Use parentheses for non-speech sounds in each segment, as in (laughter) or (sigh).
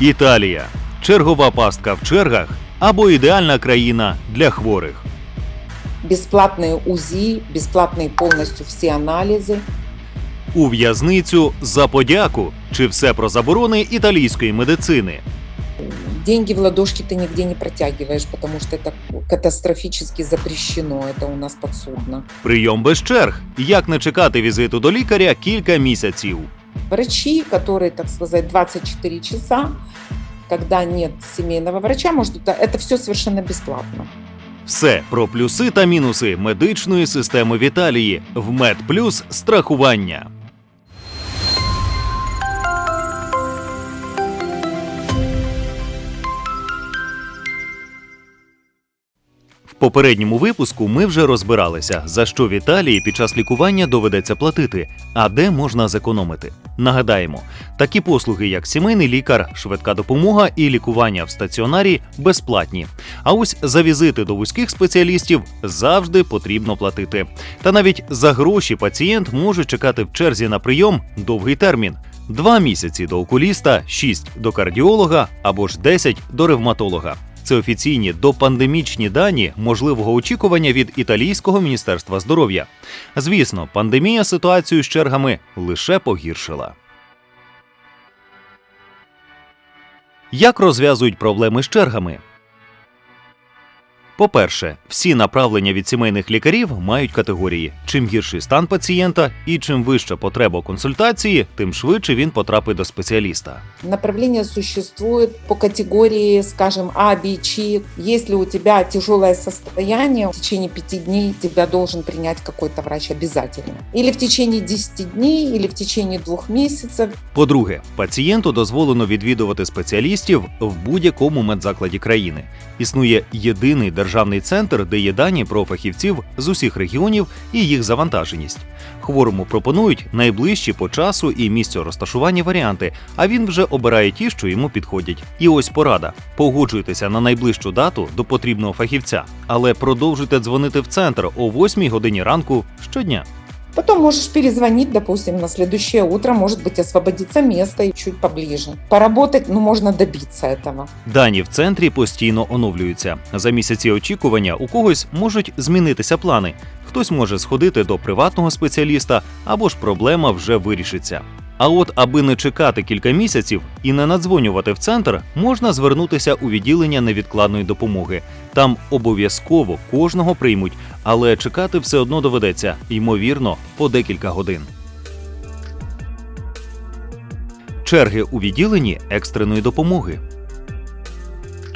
Італія чергова пастка в чергах або ідеальна країна для хворих. Бесплатные УЗИ, бесплатные полностью все анализы. У в'язницю за подяку чи все про заборони італійської медицини. Деньги в ладошки ты нигде не протягиваешь, потому что это катастрофически запрещено. Это у нас подсудно. Прийом без черг. Як не чекати візиту до лікаря кілька місяців. Врачи, которые, так сказать, 24 часа, когда нет семейного врача, может, это, это все совершенно бесплатно. Все про плюси та мінуси медичної системи в Італії в MedPlus страхування. В попередньому випуску ми вже розбиралися, за що в Італії під час лікування доведеться платити, а де можна зекономити. Нагадаємо, такі послуги, як сімейний лікар, швидка допомога і лікування в стаціонарі безплатні. А ось за візити до вузьких спеціалістів завжди потрібно платити. Та навіть за гроші пацієнт може чекати в черзі на прийом довгий термін. Два місяці до окуліста, шість до кардіолога або ж 10 до ревматолога. Це офіційні допандемічні дані можливого очікування від італійського міністерства здоров'я. Звісно, пандемія ситуацію з чергами лише погіршила. Як розв'язують проблеми з чергами? По-перше, всі направлення від сімейних лікарів мають категорії: чим гірший стан пацієнта і чим вища потреба консультації, тим швидше він потрапить до спеціаліста. Направление существует по категории, скажем, А, Б, Ч. Если у тебя тяжелое состояние, в течение пяти дней тебя должен принять какой-то врач обязательно. Или в течение 10 дней, или в течение двух месяцев. По-друге, пацієнту дозволено відвідувати спеціалістів в будь-якому медзакладі країни. Існує єдиний державний центр, де є дані про фахівців з усіх регіонів і їх завантаженість. Хворому пропонують найближчі по часу і місцю розташування варіанти, а він вже обирає ті, що йому підходять. І ось порада: погоджуйтеся на найближчу дату до потрібного фахівця, але продовжуйте дзвонити в центр о 8 годині ранку щодня. Потом можешь перезвонить, допустим, на следующее утро, может быть, освободится место и чуть поближе. Поработать, ну, можно добиться этого. Дані в центрі постійно оновлюються. За місяці очікування у когось можуть змінитися плани. Хтось може сходити до приватного спеціаліста або ж проблема вже вирішиться. А от, аби не чекати кілька місяців і не надзвонювати в центр, можна звернутися у відділення невідкладної допомоги. Там обов'язково кожного приймуть, але чекати все одно доведеться, ймовірно, по декілька годин. Черги у відділенні екстреної допомоги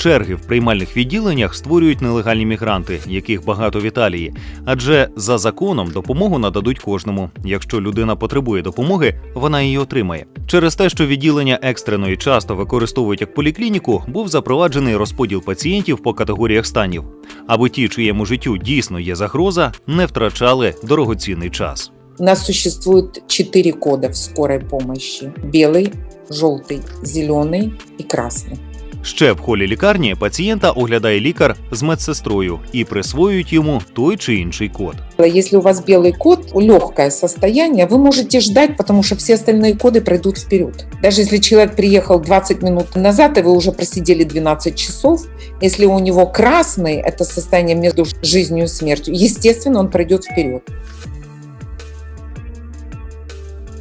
Черги в приймальних відділеннях створюють нелегальні мігранти, яких багато в Італії. Адже за законом допомогу нададуть кожному. Якщо людина потребує допомоги, вона її отримає. Через те, що відділення екстреної часто використовують як поліклініку, був запроваджений розподіл пацієнтів по категоріях станів, аби ті, чиєму життю дійсно є загроза, не втрачали дорогоцінний час. У нас существует четыре кода в скорой помощи. Белый, желтый, зеленый и красный. Ще в холі лікарні пацієнта оглядає лікар з медсестрою і присвоюють йому той чи інший код. Если у вас белый код, легкое состояние, вы можете ждать, потому что все остальные коды пройдут вперед. Даже если человек приехал 20 минут назад, и вы уже просидели 12 часов, если у него красный, это состояние между жизнью и смертью, естественно, он пройдет вперед.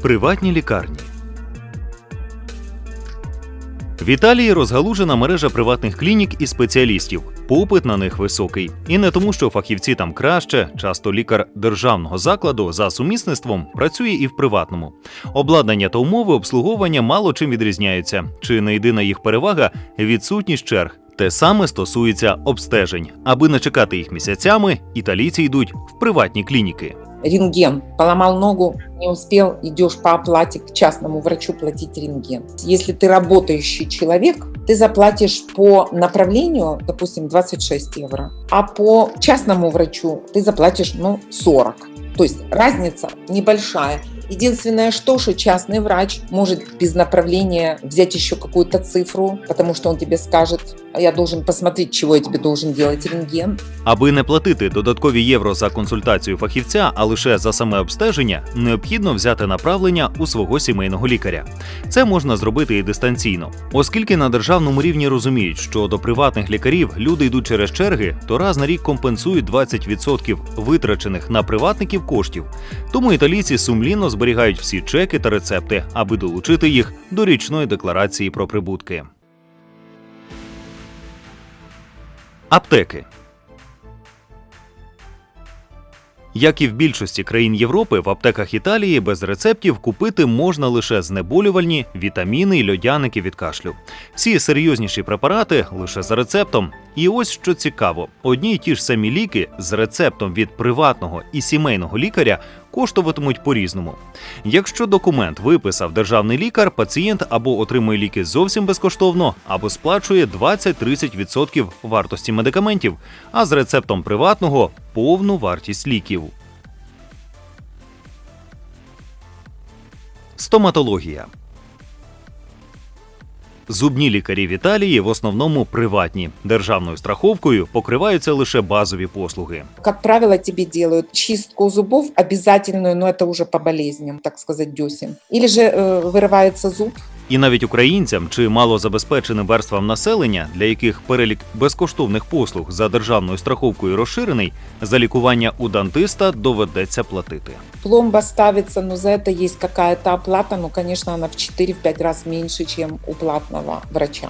Приватні лікарні. В Італії розгалужена мережа приватних клінік і спеціалістів. Попит на них високий. І не тому, що фахівці там краще, часто лікар державного закладу за сумісництвом працює і в приватному. Обладнання та умови обслуговування мало чим відрізняються. Чи не єдина їх перевага відсутність черг. Те саме стосується обстежень. Аби не чекати їх місяцями, італійці йдуть в приватні клініки. Рентген. Поломал ногу, не успел, идешь по оплате к частному врачу платить рентген. Если ты работающий человек, ты заплатишь по направлению, допустим, 26 евро, а по частному врачу ты заплатишь, ну, 40. То есть разница небольшая. Единственное, что, что частный врач может без направления взять еще какую-то цифру, потому что он тебе скажет, я должен посмотреть, чего я тебе должен делать рентген. Аби не платити додаткові євро за консультацію фахівця, а лише за саме обстеження, необхідно взяти направлення у свого сімейного лікаря. Це можна зробити і дистанційно, оскільки на державному рівні розуміють, що до приватних лікарів люди йдуть через черги, то раз на рік компенсують 20% витрачених на приватників коштів. Тому італійці сумлінно зберігають всі чеки та рецепти, аби долучити їх до річної декларації про прибутки. Аптеки. Як і в більшості країн Європи, в аптеках Італії без рецептів купити можна лише знеболювальні, вітаміни і льодяники від кашлю. Всі серйозніші препарати лише за рецептом. І ось що цікаво: одні й ті ж самі ліки з рецептом від приватного і сімейного лікаря коштуватимуть по-різному. Якщо документ виписав державний лікар, пацієнт або отримує ліки зовсім безкоштовно, або сплачує 20-30% вартості медикаментів, а з рецептом приватного повну вартість ліків. Стоматологія. Зубні лікарі в Італії в основному приватні. Державною страховкою покриваються лише базові послуги. Как правило, тебе делают чистку зубов обязательную, но это уже по болезням, так сказать, десен. Или же э, вырывается зуб, і навіть українцям чи малозабезпеченим верствам населення, для яких перелік безкоштовних послуг за державною страховкою розширений, за лікування у дантиста доведеться платити. пломба ставится, но за это есть какая-то оплата, но, конечно, она в 4-5 раз меньше, чем у платного врача.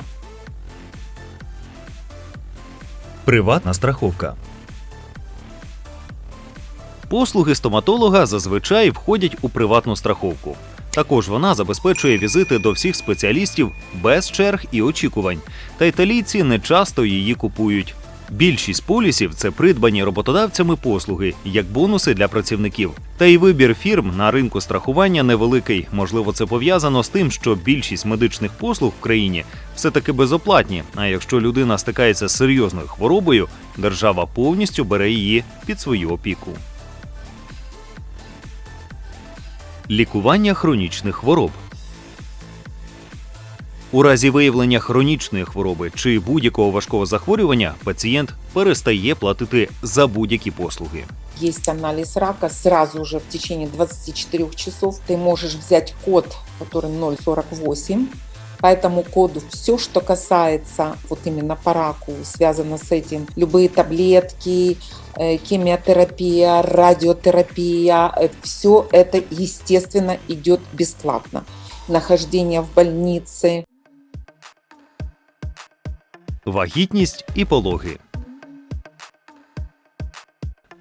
Приватна страховка. Послуги стоматолога зазвичай входять у приватну страховку. Також вона забезпечує візити до всіх спеціалістів без черг і очікувань. Та італійці не часто її купують. Більшість полісів це придбані роботодавцями послуги як бонуси для працівників. Та й вибір фірм на ринку страхування невеликий. Можливо, це пов'язано з тим, що більшість медичних послуг в країні все-таки безоплатні. А якщо людина стикається з серйозною хворобою, держава повністю бере її під свою опіку. Лікування хронічних хвороб. У разі виявлення хронічної хвороби чи будь-якого важкого захворювання пацієнт перестає платити за будь-які послуги. Есть анализ рака, сразу же в течение 24 часов ты можешь взять код, который 048. По этому коду все, что касается вот именно по раку, связано с этим, любые таблетки, э, химиотерапия, радиотерапия, все это, естественно, идет бесплатно. Нахождение в больнице, Вагітність і пологи.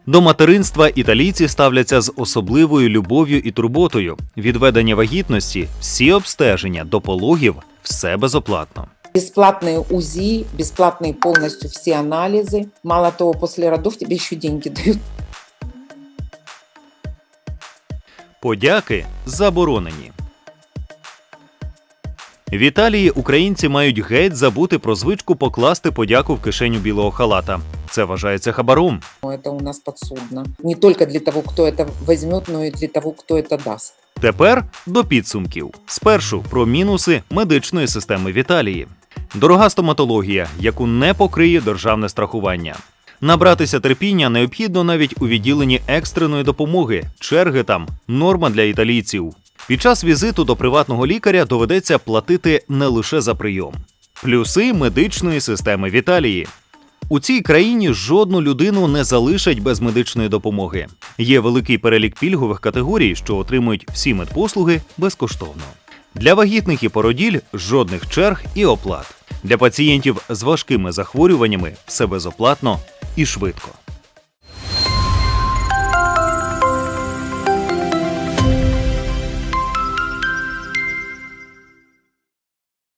До материнства італійці ставляться з особливою любов'ю і турботою. Від ведення вагітності, всі обстеження до пологів все безоплатно. бесплатные УЗИ, бесплатные полностью все анализы. Мало того, после родов тебе еще деньги дают (laughs) Подяки заборонені. В Італії українці мають геть забути про звичку покласти подяку в кишеню білого халата. Це вважається хабаром. Но Это у нас подсудно. Не только для того, кто это возьмет, но и для того, кто это даст. Тепер до підсумків. Спершу про мінуси медичної системи в Італії. Дорога стоматологія, яку не покриє державне страхування. Набратися терпіння необхідно навіть у відділенні екстреної допомоги. Черги там норма для італійців. Під час візиту до приватного лікаря доведеться платити не лише за прийом. Плюси медичної системи в Італії. У цій країні жодну людину не залишать без медичної допомоги. Є великий перелік пільгових категорій, що отримують всі медпослуги безкоштовно. Для вагітних і породіль жодних черг і оплат. Для пацієнтів з важкими захворюваннями все безоплатно і швидко.